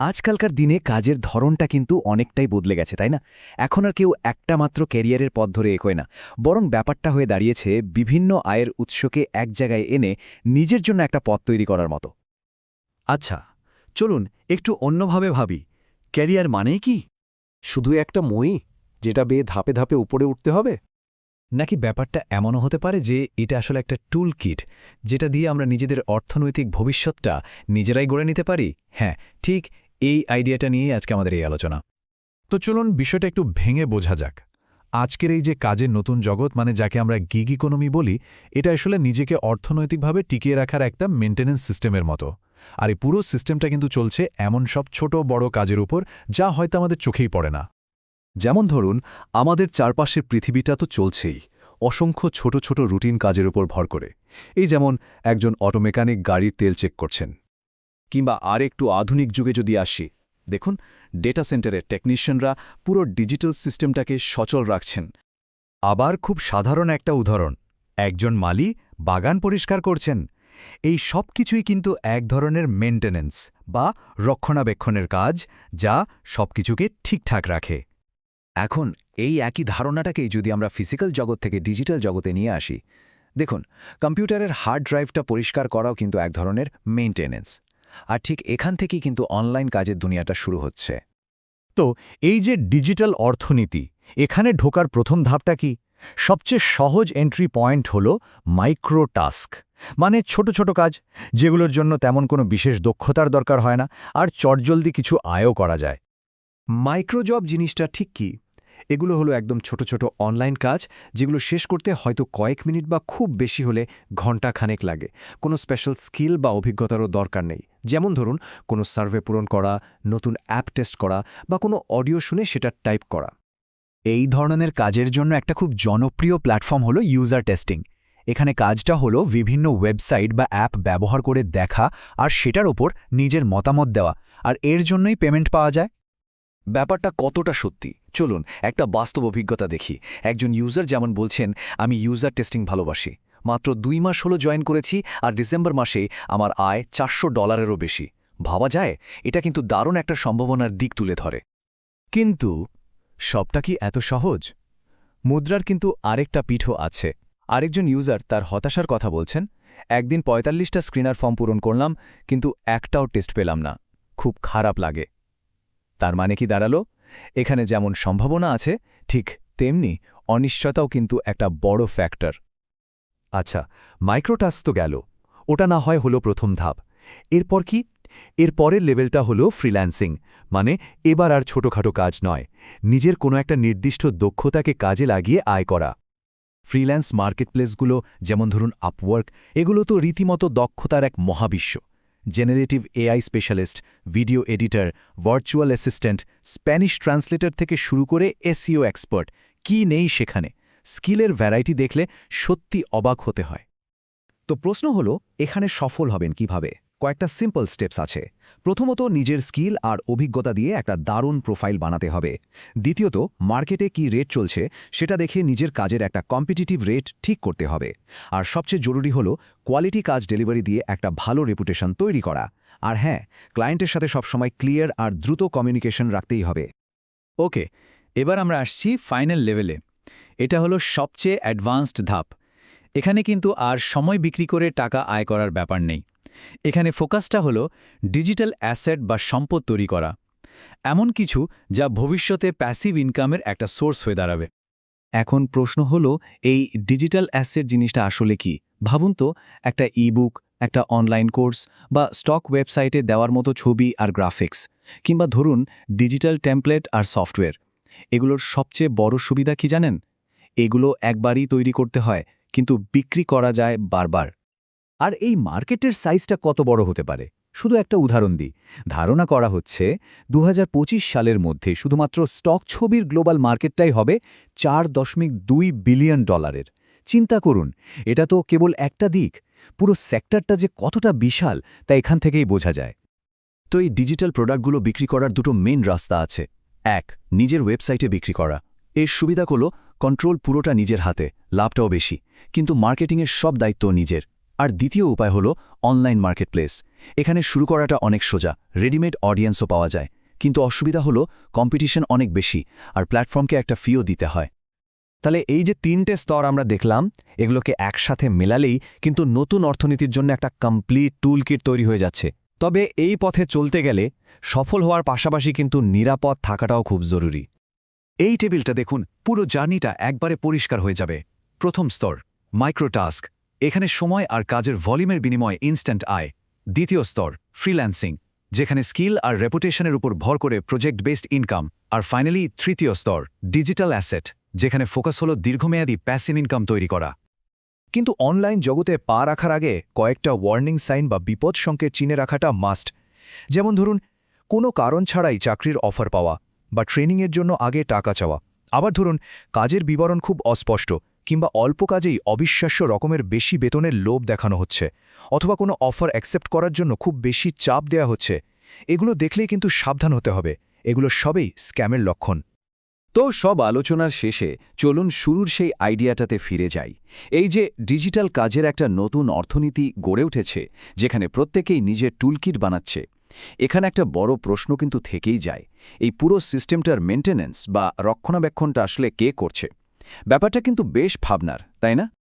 আজকালকার দিনে কাজের ধরনটা কিন্তু অনেকটাই বদলে গেছে, তাই না? এখন আর কেউ একটা মাত্র ক্যারিয়ারের পথ ধরে এগোয় না। বরং ব্যাপারটা হয়ে দাঁড়িয়েছে বিভিন্ন আয়ের উৎসকে এক জায়গায় এনে নিজের জন্য একটা পথ তৈরি করার মতো। আচ্ছা চলুন একটু অন্যভাবে ভাবি। ক্যারিয়ার মানেই কি? শুধু একটা মই যেটা বেয়ে ধাপে ধাপে উপরে উঠতে হবে? নাকি ব্যাপারটা এমনও হতে পারে যে এটা আসলে একটা টুল কিট যেটা দিয়ে আমরা নিজেদের অর্থনৈতিক ভবিষ্যৎটা নিজেরাই গড়ে নিতে পারি? হ্যাঁ ঠিক এই আইডিয়াটা নিয়েই আজকে আমাদের এই আলোচনা। তো চলুন বিষয়টা একটু ভেঙে বোঝা যাক। আজকের এই যে কাজের নতুন জগৎ মানে যাকে আমরা গিগ ইকোনমি বলি, এটা আসলে নিজেকে অর্থনৈতিকভাবে টিকিয়ে রাখার একটা মেনটেন্যান্স সিস্টেমের মতো। আর এই পুরো সিস্টেমটা কিন্তু চলছে এমন সব ছোট, বড় কাজের উপর, যা হয়তো আমাদের চোখেই পড়ে না। যেমন ধরুন, আমাদের চারপাশের পৃথিবীটা তো চলছেই, অসংখ্য ছোট ছোট রুটিন কাজের উপর ভর করে। এই যেমন একজন অটোমেকানিক গাড়ির তেল চেক করছেন কিংবা আর একটু আধুনিক যুগে যদি আসি, দেখুন ডেটা সেন্টারের টেকনিশিয়ানরা পুরো ডিজিটাল সিস্টেমটাকে সচল রাখছেন। আবার খুব সাধারণ একটা উদাহরণ, একজন মালি বাগান পরিষ্কার করছেন। এই সব কিছুই কিন্তু এক ধরনের মেনটেন্যান্স বা রক্ষণাবেক্ষণের কাজ যা সবকিছুকে ঠিকঠাক রাখে। এখন এই একই ধারণাটাকেই যদি আমরা ফিজিক্যাল জগৎ থেকে ডিজিটাল জগতে নিয়ে আসি, দেখুন কম্পিউটারের হার্ড ড্রাইভটা পরিষ্কার করাও কিন্তু এক ধরনের মেইনটেনেন্স আর ঠিক এখান থেকেই কিন্তু অনলাইন কাজের দুনিয়াটা শুরু হচ্ছে। তো এই যে ডিজিটাল অর্থনীতি, এখানে ঢোকার প্রথম ধাপটা কি? সবচেয়ে সহজ এন্ট্রি পয়েন্ট হল মাইক্রো টাস্ক মানে ছোট ছোট কাজ, যেগুলোর জন্য তেমন কোনো বিশেষ দক্ষতার দরকার হয় না, আর চটজলদি কিছু আয়ও করা যায়। মাইক্রোজব জিনিসটা ঠিক কি? এগুলো হলো একদম ছোট ছোট অনলাইন কাজ, যেগুলো শেষ করতে হয়তো কয়েক মিনিট বা খুব বেশি হলে ঘণ্টা খানেক লাগে। কোনো স্পেশাল স্কিল বা অভিজ্ঞতারও দরকার নেই। যেমন ধরুন, কোনো সার্ভে পূরণ করা, নতুন অ্যাপ টেস্ট করা বা কোনো অডিও শুনে সেটা টাইপ করা। এই ধরনের কাজের জন্য একটা খুব জনপ্রিয় প্ল্যাটফর্ম হলো ইউজার টেস্টিং এখানে কাজটা হলো বিভিন্ন ওয়েবসাইট বা অ্যাপ ব্যবহার করে দেখা আর সেটার ওপর নিজের মতামত দেওয়া। আর এর জন্যই পেমেন্ট পাওয়া যায়। ব্যাপারটা কতটা সত্যি? চলুন, একটা বাস্তব অভিজ্ঞতা দেখি। একজন ইউজার যেমন বলছেন, আমি ইউজার টেস্টিং ভালোবাসি। মাত্র দুই মাস হলো জয়েন করেছি আর ডিসেম্বর মাসে আমার আয় চারশো ডলারেরও বেশি। ভাবা যায়? এটা কিন্তু দারুণ একটা সম্ভাবনার দিক তুলে ধরে। কিন্তু সবটা কি এত সহজ? মুদ্রার কিন্তু আরেকটা পিঠও আছে। আরেকজন ইউজার তার হতাশার কথা বলছেন, একদিন পঁয়তাল্লিশটা স্ক্রিনার ফর্ম পূরণ করলাম, কিন্তু একটাও টেস্ট পেলাম না। খুব খারাপ লাগে। তার মানে কি দাঁড়াল? এখানে যেমন সম্ভাবনা আছে, ঠিক তেমনি অনিশ্চয়তাও কিন্তু একটা বড় ফ্যাক্টর আচ্ছা মাইক্রোটাস্ক তো গেল। ওটা না হয় হলো প্রথম ধাপ। এরপর কি? এর পরের লেভেলটা হলো ফ্রিল্যান্সিং মানে এবার আর ছোটখাটো কাজ নয়। নিজের কোনো একটা নির্দিষ্ট দক্ষতাকে কাজে লাগিয়ে আয় করা। ফ্রিল্যান্স মার্কেটপ্লেসগুলো যেমন ধরুন আপওয়ার্ক এগুলো তো রীতিমতো দক্ষতার এক মহাবিশ্ব। Generative AI specialist, video editor, virtual assistant, Spanish translator থেকে শুরু করে এসিও এক্সপার্ট। কি নেই সেখানে? স্কিলের ভ্যারাইটি দেখলে সত্যি অবাক হতে হয়। তো প্রশ্ন হলো, এখানে সফল হবেন কীভাবে? কয়েকটা সিম্পল স্টেপস আছে। প্রথমত নিজের স্কিল আর অভিজ্ঞতা দিয়ে একটা দারুণ প্রোফাইল বানাতে হবে। দ্বিতীয়ত মার্কেটে কি রেট চলছে সেটা দেখে নিজের কাজের একটা কম্পিটিটিভ রেট ঠিক করতে হবে। আর সবচেয়ে জরুরি হলো কোয়ালিটি কাজ ডেলিভারি দিয়ে একটা ভালো রেপুটেশন তৈরি করা। আর হ্যাঁ ক্লায়েন্টের সাথে সবসময় ক্লিয়ার আর দ্রুত কমিউনিকেশন রাখতেই হবে। ওকে, এবার আমরা আসছি ফাইনাল লেভেলে এটা হলো সবচেয়ে অ্যাডভান্সড ধাপ। এখানে কিন্তু আর সময় বিক্রি করে টাকা আয় করার ব্যাপার নেই। এখানে ফোকাসটা হলো ডিজিটাল অ্যাসেট বা সম্পদ তৈরি করা। এমন কিছু যা ভবিষ্যতে প্যাসিভ ইনকামের একটা সোর্স হয়ে দাঁড়াবে। এখন প্রশ্ন হল, এই ডিজিটাল অ্যাসেট জিনিসটা আসলে কি? ভাবুন তো, একটা ইবুক একটা অনলাইন কোর্স বা স্টক ওয়েবসাইটে দেওয়ার মতো ছবি আর গ্রাফিক্স কিংবা ধরুন ডিজিটাল টেমপ্লেট আর সফটওয়্যার এগুলোর সবচেয়ে বড় সুবিধা কি জানেন? এগুলো একবারই তৈরি করতে হয়, কিন্তু বিক্রি করা যায় বারবার। আর এই মার্কেটের সাইজটা কত বড় হতে পারে? শুধু একটা উদাহরণ দিই। ধারণা করা হচ্ছে দু হাজার পঁচিশ সালের মধ্যে শুধুমাত্র স্টক ছবির গ্লোবাল মার্কেটটাই হবে চার দশমিক দুই বিলিয়ন ডলারের। চিন্তা করুন, এটা তো কেবল একটা দিক। পুরো সেক্টরটা যে কতটা বিশাল, তা এখান থেকেই বোঝা যায়। তো এই ডিজিটাল প্রোডাক্টগুলো বিক্রি করার দুটো মেন রাস্তা আছে। এক, নিজের ওয়েবসাইটে বিক্রি করা। এর সুবিধা হলো, কন্ট্রোল পুরোটা নিজের হাতে, লাভটাও বেশি। কিন্তু মার্কেটিংয়ের সব দায়িত্ব নিজের। আর দ্বিতীয় উপায় হল অনলাইন মার্কেটপ্লেস। এখানে শুরু করাটা অনেক সোজা, রেডিমেড অডিয়েন্সও পাওয়া যায়। কিন্তু অসুবিধা হলো কম্পিটিশন অনেক বেশি আর প্ল্যাটফর্মকে একটা ফিও দিতে হয়। তাহলে এই যে তিনটে স্তর আমরা দেখলাম, এগুলোকে একসাথে মেলালেই কিন্তু নতুন অর্থনীতির জন্য একটা কমপ্লিট টুলকিট তৈরি হয়ে যাচ্ছে। তবে এই পথে চলতে গেলে সফল হওয়ার পাশাপাশি কিন্তু নিরাপদ থাকাটাও খুব জরুরি। এই টেবিলটা দেখুন, পুরো জার্নিটা একবারে পরিষ্কার হয়ে যাবে। প্রথম স্তর মাইক্রোটাস্ক এখানে সময় আর কাজের ভলিউমের বিনিময়ে ইনস্ট্যান্ট আয়। দ্বিতীয় স্তর ফ্রিল্যান্সিং যেখানে স্কিল আর রেপুটেশনের উপর ভর করে প্রজেক্ট বেসড ইনকাম আর ফাইনালি তৃতীয় স্তর ডিজিটাল অ্যাসেট যেখানে ফোকাস হলো দীর্ঘমেয়াদী প্যাসিভ ইনকাম তৈরি করা। কিন্তু অনলাইন জগতে পা রাখার আগে কয়েকটা ওয়ার্নিং সাইন বা বিপদ সংকেত চিনে রাখাটা মাস্ট যেমন ধরুন, কোনো কারণ ছাড়াই চাকরির অফার পাওয়া বা ট্রেনিংয়ের জন্য আগে টাকা চাওয়া। আবার ধরুন, কাজের বিবরণ খুব অস্পষ্ট। কিংবা অল্প কাজেই অবিশ্বাস্য রকমের বেশি বেতনের লোভ দেখানো হচ্ছে, অথবা কোনো অফার অ্যাকসেপ্ট করার জন্য খুব বেশি চাপ দেয়া হচ্ছে, এগুলো দেখলেই কিন্তু সাবধান হতে হবে। এগুলো সবেই স্ক্যামের লক্ষণ। তো সব আলোচনার শেষে চলুন শুরুর সেই আইডিয়াটাতে ফিরে যাই। এই যে ডিজিটাল কাজের একটা নতুন অর্থনীতি গড়ে উঠেছে, যেখানে প্রত্যেকেই নিজের টুলকিট বানাচ্ছে, এখানে একটা বড় প্রশ্ন কিন্তু থেকেই যায়, এই পুরো সিস্টেমটার মেনটেন্যান্স বা রক্ষণাবেক্ষণটা আসলে কে করছে? ব্যাপারটা কিন্তু বেশ ভাবনার তাই না?